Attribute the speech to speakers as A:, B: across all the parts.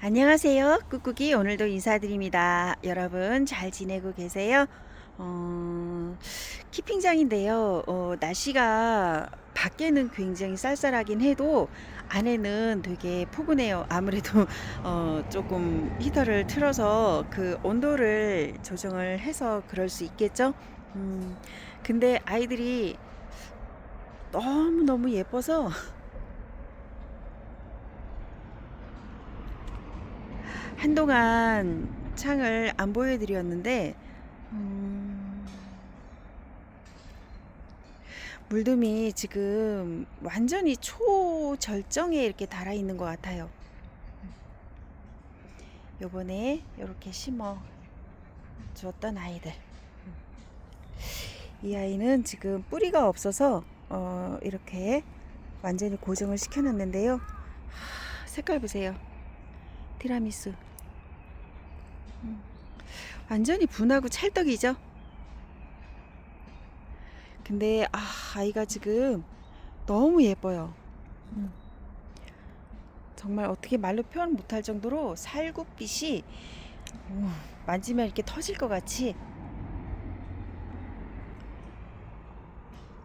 A: 안녕하세요. 꾹꾹이 오늘도 인사드립니다. 여러분 잘 지내고 계세요? 어, 키핑장인데요. 어, 날씨가 밖에는 굉장히 쌀쌀하긴 해도 안에는 되게 포근해요. 아무래도 어, 조금 히터를 틀어서 그 온도를 조정을 해서 그럴 수 있겠죠? 음, 근데 아이들이 너무너무 예뻐서 한동안 창을 안 보여드렸는데 음, 물듬이 지금 완전히 초절정에 이렇게 달아 있는 것 같아요. 요번에 이렇게 심어 주었던 아이들. 이 아이는 지금 뿌리가 없어서 어, 이렇게 완전히 고정을 시켜놨는데요. 하, 색깔 보세요. 티라미수. 음, 완전히 분하고 찰떡이죠. 근데 아 아이가 지금 너무 예뻐요. 음, 정말 어떻게 말로 표현 못할 정도로 살구빛이 오, 만지면 이렇게 터질 것 같이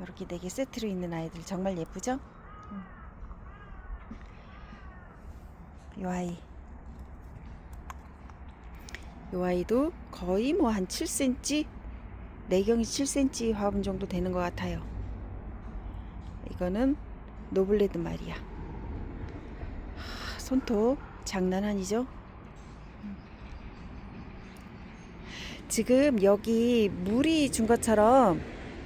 A: 이렇게 네 개 세트로 있는 아이들 정말 예쁘죠? 음. 이 아이 이 아이도 거의 뭐 한 7cm 내경이 7cm 화분 정도 되는 것 같아요. 이거는 노블레드 말이야. 하, 손톱 장난 아니죠? 지금 여기 물이 준 것처럼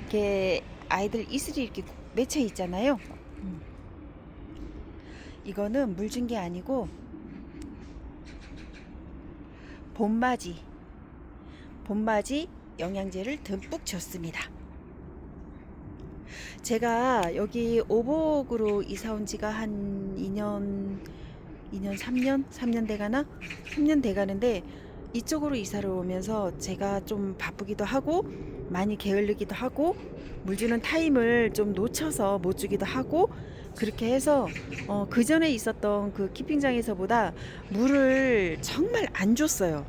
A: 이렇게 아이들 이슬이 이렇게 맺혀 있잖아요. 음. 이거는 물 준 게 아니고 봄맞이 봄맞이 영양제를 듬뿍 줬습니다. 제가 여기 오복으로 이사 온 지가 한 2년 2년 3년 3년 돼가나 3년 돼가는데 이쪽으로 이사를 오면서 제가 좀 바쁘기도 하고 많이 게을르기도 하고 물 주는 타임을 좀 놓쳐서 못 주기도 하고 그렇게 해서 어, 그 전에 있었던 그 키핑장에서보다 물을 정말 안 줬어요.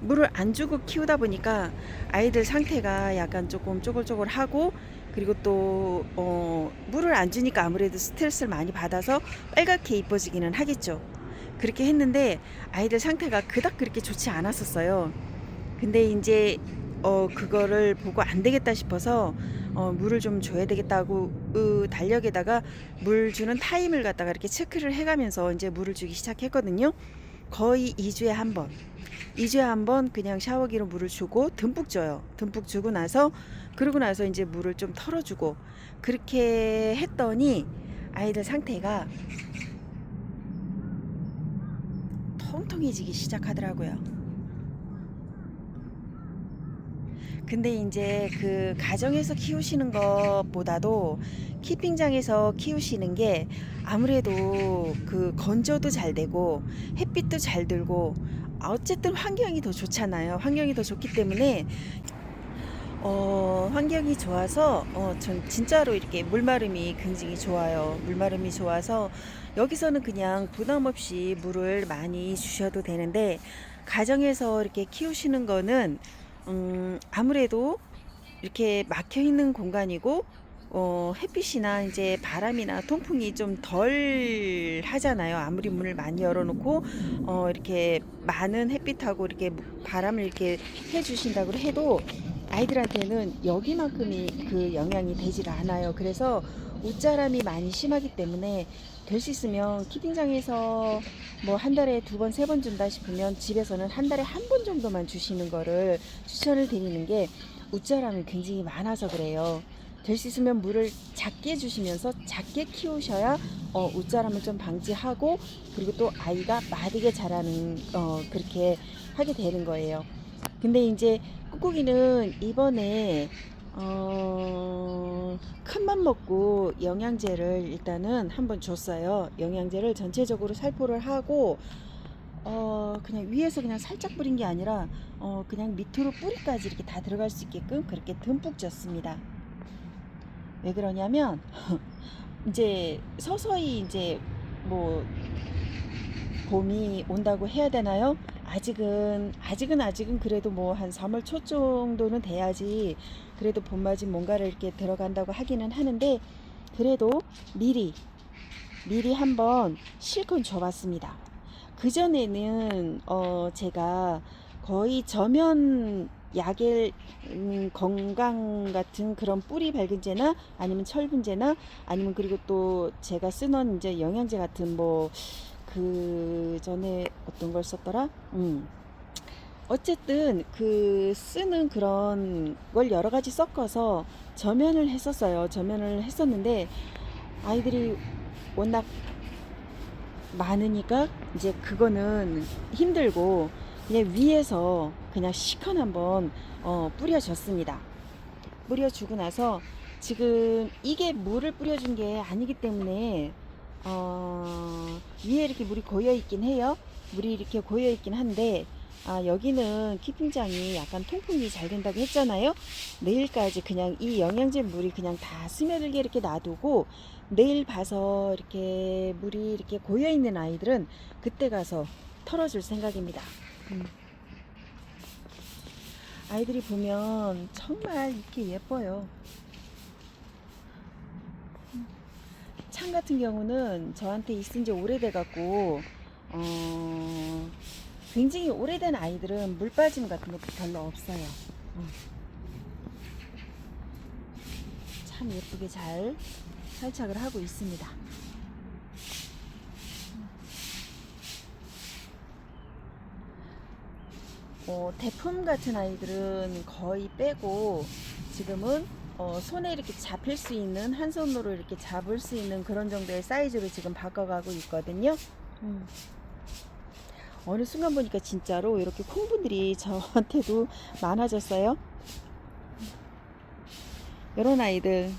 A: 물을 안 주고 키우다 보니까 아이들 상태가 약간 조금 쪼글쪼글하고 그리고 또 어, 물을 안 주니까 아무래도 스트레스를 많이 받아서 빨갛게 이뻐지기는 하겠죠. 그렇게 했는데 아이들 상태가 그닥 그렇게 좋지 않았었어요. 근데 이제 어 그거를 보고 안 되겠다 싶어서 어 물을 좀 줘야 되겠다고 으, 달력에다가 물 주는 타임을 갖다가 이렇게 체크를 해가면서 이제 물을 주기 시작했거든요. 거의 2주에 한 번. 2주에 한 번 그냥 샤워기로 물을 주고 듬뿍 줘요. 듬뿍 주고 나서 그러고 나서 이제 물을 좀 털어주고 그렇게 했더니 아이들 상태가 통통해지기 시작하더라고요. 근데 이제 그 가정에서 키우시는 것보다도 키핑장에서 키우시는 게 아무래도 그 건조도 잘 되고 햇빛도 잘 들고 어쨌든 환경이 더 좋잖아요. 환경이 더 좋기 때문에 어, 환경이 좋아서 어, 전 진짜로 이렇게 물마름이 굉장히 좋아요. 물마름이 좋아서 여기서는 그냥 부담 없이 물을 많이 주셔도 되는데 가정에서 이렇게 키우시는 거는 음, 아무래도 이렇게 막혀 있는 공간이고 어, 햇빛이나 이제 바람이나 통풍이 좀 덜 하잖아요. 아무리 문을 많이 열어놓고 어, 이렇게 많은 햇빛하고 이렇게 바람을 이렇게 해주신다고 해도 아이들한테는 여기만큼이 그 영향이 되질 않아요. 그래서 옷자람이 많이 심하기 때문에 될 수 있으면 키팅장에서 뭐 한 달에 두 번, 세 번 준다 싶으면 집에서는 한 달에 한 번 정도만 주시는 거를 추천을 드리는 게 옷자람이 굉장히 많아서 그래요. 될 수 있으면 물을 작게 주시면서 작게 키우셔야 어, 옷자람을 좀 방지하고 그리고 또 아이가 마르게 자라는 어, 그렇게 하게 되는 거예요. 근데 이제 꾹꾹이는 이번에 어, 큰맘 먹고 영양제를 일단은 한번 줬어요. 영양제를 전체적으로 살포를 하고 어, 그냥 위에서 그냥 살짝 뿌린 게 아니라 어, 그냥 밑으로 뿌리까지 이렇게 다 들어갈 수 있게끔 그렇게 듬뿍 줬습니다. 왜 그러냐면 이제 서서히 이제 뭐 봄이 온다고 해야 되나요? 아직은 아직은 아직은 그래도 뭐 한 3월 초 정도는 돼야지 그래도 봄맞이 뭔가를 이렇게 들어간다고 하기는 하는데 그래도 미리 미리 한번 실컷 줘봤습니다. 그 전에는 어 제가 거의 저면 약일 음, 건강 같은 그런 뿌리 밝은제나 아니면 철분제나 아니면 그리고 또 제가 쓰는 이제 영양제 같은 뭐 그 전에 어떤 걸 썼더라? 음. 어쨌든 그 쓰는 그런 걸 여러 가지 섞어서 저면을 했었어요. 저면을 했었는데 아이들이 워낙 많으니까 이제 그거는 힘들고 그냥 위에서 그냥 시컨 한번 어, 뿌려줬습니다. 뿌려주고 나서 지금 이게 물을 뿌려준 게 아니기 때문에 어, 위에 이렇게 물이 고여 있긴 해요. 물이 이렇게 고여 있긴 한데 아, 여기는 키핑장이 약간 통풍이 잘 된다고 했잖아요. 내일까지 그냥 이 영양제 물이 그냥 다 스며들게 이렇게 놔두고 내일 봐서 이렇게 물이 이렇게 고여 있는 아이들은 그때 가서 털어줄 생각입니다. 음. 아이들이 보면 정말 이렇게 예뻐요. 창 같은 경우는 저한테 있은 지 오래돼 갖고 어, 굉장히 오래된 아이들은 물 빠짐 같은 것도 별로 없어요. 음. 참 예쁘게 잘 탈착을 하고 있습니다. 어, 대품 같은 아이들은 거의 빼고 지금은 어, 손에 이렇게 잡힐 수 있는 한 손으로 이렇게 잡을 수 있는 그런 정도의 사이즈로 지금 바꿔가고 있거든요. 음. 어느 순간 보니까 진짜로 이렇게 콩분들이 저한테도 많아졌어요. 이런 아이들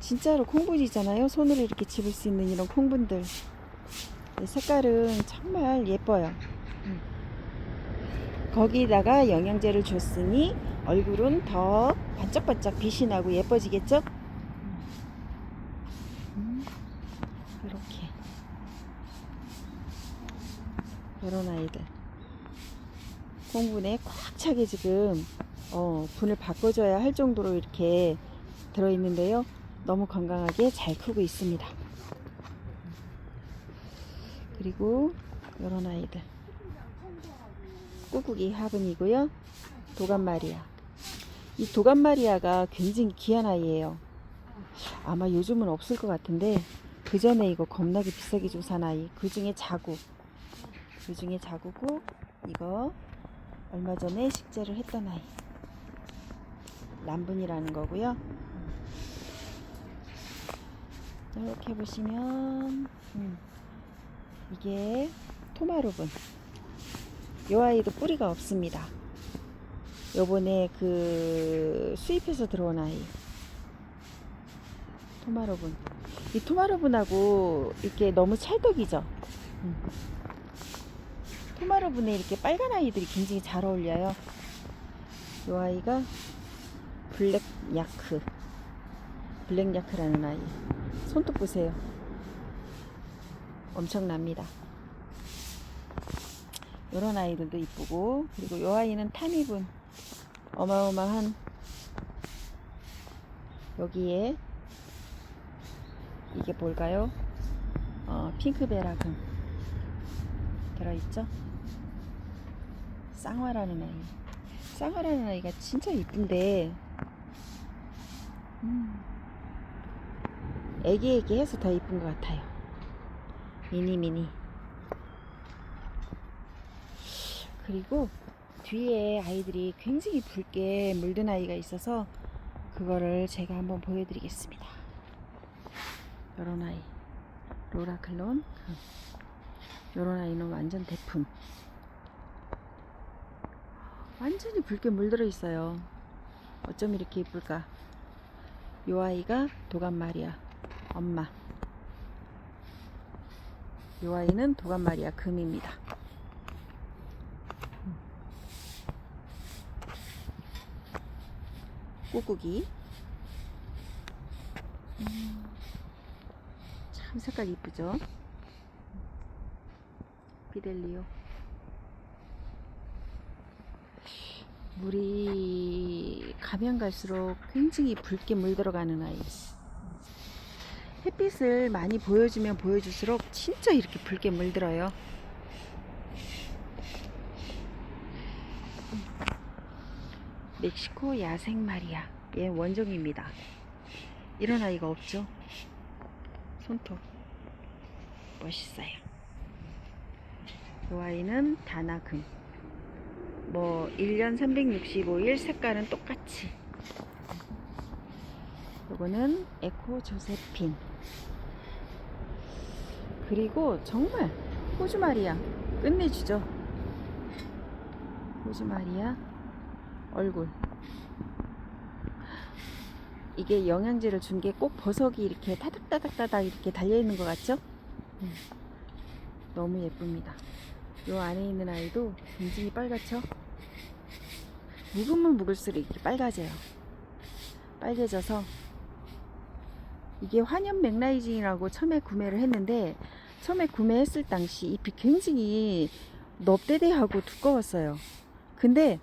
A: 진짜로 콩분이잖아요. 손으로 이렇게 집을 수 있는 이런 콩분들. 이 색깔은 정말 예뻐요. 음. 거기다가 영양제를 줬으니 얼굴은 더 반짝반짝 빛이 나고 예뻐지겠죠? 음, 이렇게. 이런 아이들. 콩분에 꽉 차게 지금 어, 분을 바꿔줘야 할 정도로 이렇게 들어있는데요. 너무 건강하게 잘 크고 있습니다. 그리고 이런 아이들. 꾹꾹이 화분이고요. 도감마리아 이 도감마리아가 굉장히 귀한 아이예요. 아마 요즘은 없을 것 같은데 그 전에 이거 겁나게 비싸게 주고 산 아이. 그 중에 자구. 그 중에 자구고 이거 얼마 전에 식재를 했던 아이. 람분이라는 거고요. 이렇게 보시면 음, 이게 토마로분. 이 아이도 뿌리가 없습니다. 요번에 그 수입해서 들어온 아이. 토마로분. 이 토마로분하고 이렇게 너무 찰떡이죠? 음. 토마로분에 이렇게 빨간 아이들이 굉장히 잘 어울려요. 요 아이가 블랙 야크. 블랙 야크라는 아이. 손톱 보세요. 엄청납니다. 요런 아이들도 이쁘고 그리고 요 아이는 타미분 어마어마한 여기에 이게 뭘까요? 어, 핑크베라금. 들어있죠? 쌍화라는 아이. 쌍화라는 아이가 진짜 이쁜데. 음, 애기애기 해서 더 이쁜 것 같아요. 미니미니. 그리고 뒤에 아이들이 굉장히 붉게 물든 아이가 있어서 그거를 제가 한번 보여드리겠습니다. 요런 아이 로라클론 요런 아이는 완전 대품 완전히 붉게 물들어 있어요. 어쩜 이렇게 예쁠까? 요 아이가 도감마리아 엄마 요 아이는 도감마리아 금입니다. 꾹꾹이 음, 참 색깔 이쁘죠 피델리오. 물이 가면 갈수록 굉장히 붉게 물들어가는 아이. 햇빛을 많이 보여주면 보여줄수록 진짜 이렇게 붉게 물들어요. 멕시코 야생 마리아. 얘 원종입니다. 이런 아이가 없죠. 손톱. 멋있어요. 이 아이는 다나금. 뭐 1년 365일 색깔은 똑같이. 요거는 에코 조세핀. 그리고 정말 호주 마리아 끝내주죠. 호주 마리아 얼굴. 이게 영양제를 준 게꼭 보석이 이렇게 타닥타닥타닥 이렇게 달려 있는 것 같죠? 음. 너무 예쁩니다. 요 안에 있는 아이도 굉장히 빨갛죠? 묵으면 묵을수록 이렇게 빨가져요. 빨개져서 이게 환연 맥라이징이라고 처음에 구매를 했는데 처음에 구매했을 당시 잎이 굉장히 넙대대하고 두꺼웠어요. 근데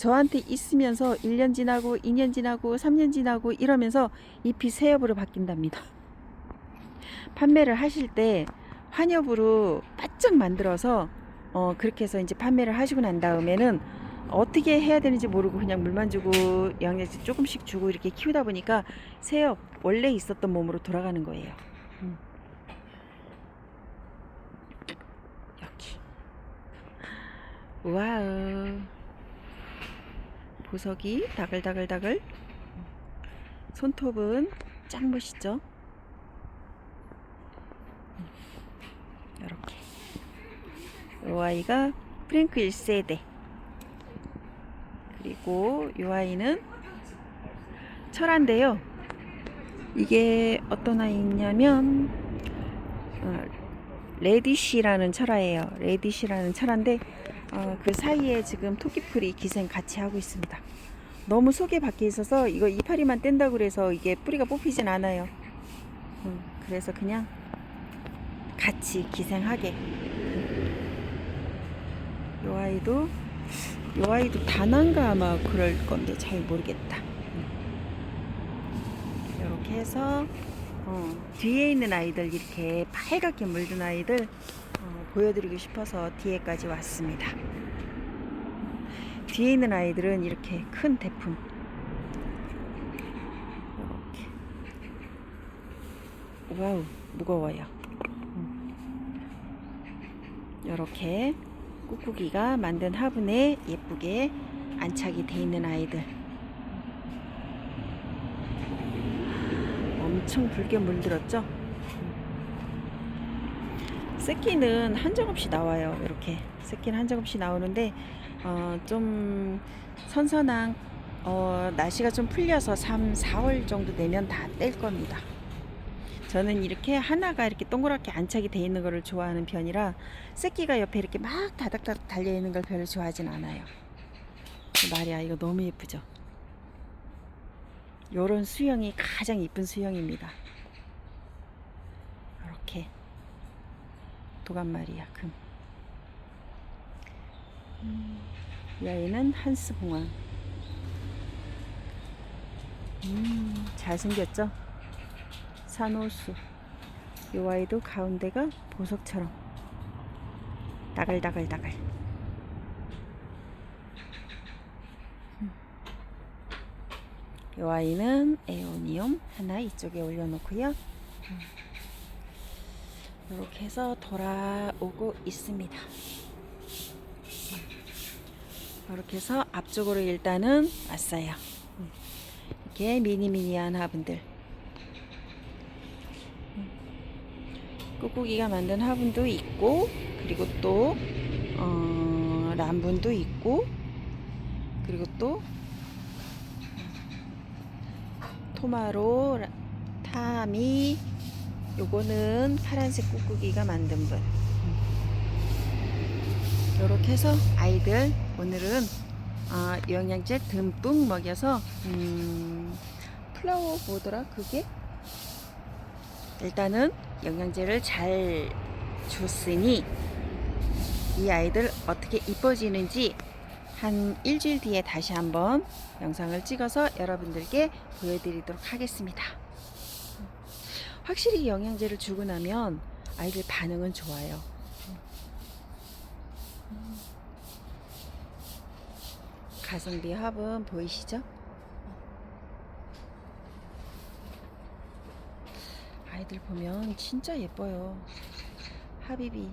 A: 저한테 있으면서 1년 지나고 2년 지나고 3년 지나고 이러면서 잎이 새엽으로 바뀐답니다. 판매를 하실 때 환엽으로 바짝 만들어서 어 그렇게 해서 이제 판매를 하시고 난 다음에는 어떻게 해야 되는지 모르고 그냥 물만 주고 영양제 조금씩 주고 이렇게 키우다 보니까 새엽 원래 있었던 몸으로 돌아가는 거예요. 음. 여기. 와우. 보석이 다글다글다글. 손톱은 짱 멋있죠? 이렇게. 이 아이가 프랭크 1세대. 그리고 이 아이는 철화인데요. 이게 어떤 아이냐면 어, 레디쉬라는 철화예요. 레디쉬라는 철화인데 어, 그 사이에 지금 토끼풀이 기생 같이 하고 있습니다. 너무 속에 박혀 있어서 이거 이파리만 뗀다고 그래서 이게 뿌리가 뽑히진 않아요. 음, 그래서 그냥 같이 기생하게. 요 아이도 요 아이도 다난가 아마 그럴 건데 잘 모르겠다. 이렇게 해서 어, 뒤에 있는 아이들 이렇게 빨갛게 물든 아이들 어, 보여드리고 싶어서 뒤에까지 왔습니다. 뒤에 있는 아이들은 이렇게 큰 대품. 이렇게. 와우, 무거워요. 이렇게 꾹꾹이가 만든 화분에 예쁘게 안착이 돼 있는 아이들. 엄청 붉게 물들었죠? 새끼는 한정없이 나와요. 이렇게 새끼는 한정없이 나오는데 어, 좀 선선한 어, 날씨가 좀 풀려서 3, 4월 정도 되면 다 뗄 겁니다. 저는 이렇게 하나가 이렇게 동그랗게 안착이 돼 있는 거를 좋아하는 편이라 새끼가 옆에 이렇게 막 다닥다닥 달려 있는 걸 별로 좋아하진 않아요. 말이야 이거 너무 예쁘죠? 요런 수영이 가장 이쁜 수영입니다. 이렇게 도감 말이야 금. 음, 이 아이는 한스 봉황. 음, 잘생겼죠? 산호수. 이 아이도 가운데가 보석처럼 다글다글다글. 이 아이는 에오니움 하나 이쪽에 올려놓고요. 이렇게 해서 돌아오고 있습니다. 이렇게 해서 앞쪽으로 일단은 왔어요. 이렇게 미니미니한 화분들. 꾹꾹이가 만든 화분도 있고, 그리고 또, 어, 람분도 있고, 그리고 또, 토마로, 라- 타미, 요거는 파란색 꾹꾹이가 만든 분. 이렇게 해서 아이들 오늘은 아, 영양제 듬뿍 먹여서 음, 플라워 뭐더라 그게 일단은 영양제를 잘 줬으니 이 아이들 어떻게 이뻐지는지 한 일주일 뒤에 다시 한번 영상을 찍어서 여러분들께 보여드리도록 하겠습니다. 확실히 영양제를 주고 나면 아이들 반응은 좋아요. 가성비 화분 보이시죠? 아이들 보면 진짜 예뻐요. 하비비.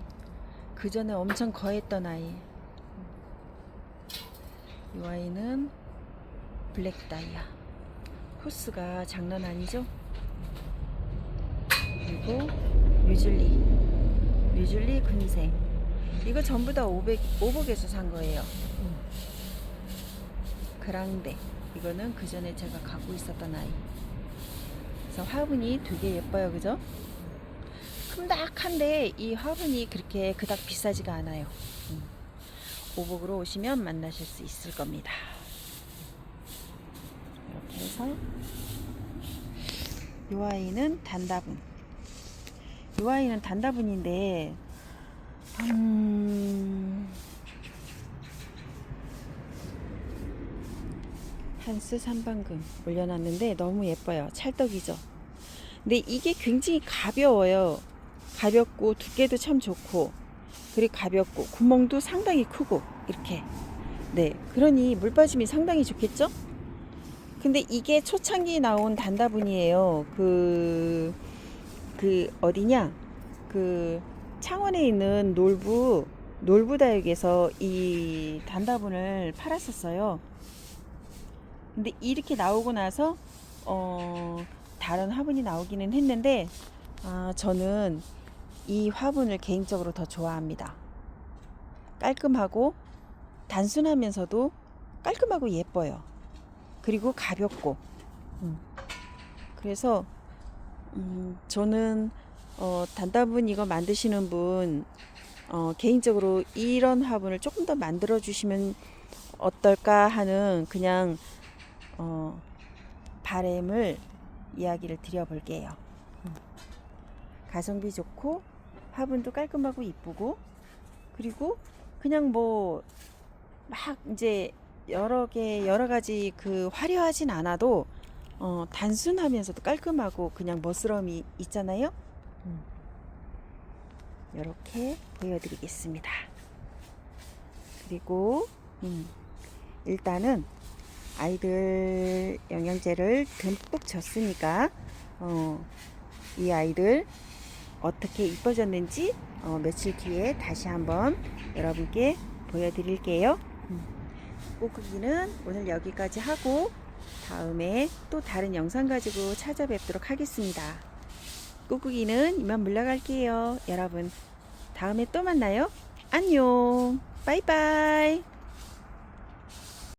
A: 그 전에 엄청 거했던 아이. 이 아이는 블랙 다이아. 코스가 장난 아니죠? 그리고 뮤즐리. 뮤즐리 근생. 이거 전부 다 오백, 오복에서 산 거예요. 그랑데. 이거는 그 전에 제가 갖고 있었던 아이. 그래서 화분이 되게 예뻐요, 그죠? 큼닥한데 이 화분이 그렇게 그닥 비싸지가 않아요. 음. 오복으로 오시면 만나실 수 있을 겁니다. 이렇게 해서 이 아이는 단다분. 이 아이는 단다분인데 음... 한스 삼방금 올려놨는데 너무 예뻐요. 찰떡이죠. 근데 이게 굉장히 가벼워요. 가볍고 두께도 참 좋고 그리고 가볍고 구멍도 상당히 크고 이렇게 네 그러니 물 빠짐이 상당히 좋겠죠? 근데 이게 초창기 나온 단다분이에요. 그, 그, 어디냐? 그, 창원에 있는 놀부, 놀부다육에서 이 단다분을 팔았었어요. 근데 이렇게 나오고 나서, 어, 다른 화분이 나오기는 했는데, 아, 저는 이 화분을 개인적으로 더 좋아합니다. 깔끔하고, 단순하면서도 깔끔하고 예뻐요. 그리고 가볍고 음. 그래서 음, 저는 어, 단다분 이거 만드시는 분 어, 개인적으로 이런 화분을 조금 더 만들어 주시면 어떨까 하는 그냥 어, 바램을 이야기를 드려볼게요. 음. 가성비 좋고 화분도 깔끔하고 이쁘고 그리고 그냥 뭐 막 이제 여러 개 여러 가지 그 화려하진 않아도 어, 단순하면서도 깔끔하고 그냥 멋스러움이 있잖아요. 이렇게 보여드리겠습니다. 그리고 음, 일단은 아이들 영양제를 듬뿍 줬으니까 어, 이 아이들 어떻게 이뻐졌는지 어, 며칠 뒤에 다시 한번 여러분께 보여드릴게요. 꼬꾸기는 오늘 여기까지 하고 다음에 또 다른 영상 가지고 찾아뵙도록 하겠습니다. 꼬꾸기는 이만 물러갈게요. 여러분 다음에 또 만나요. 안녕. 바이바이.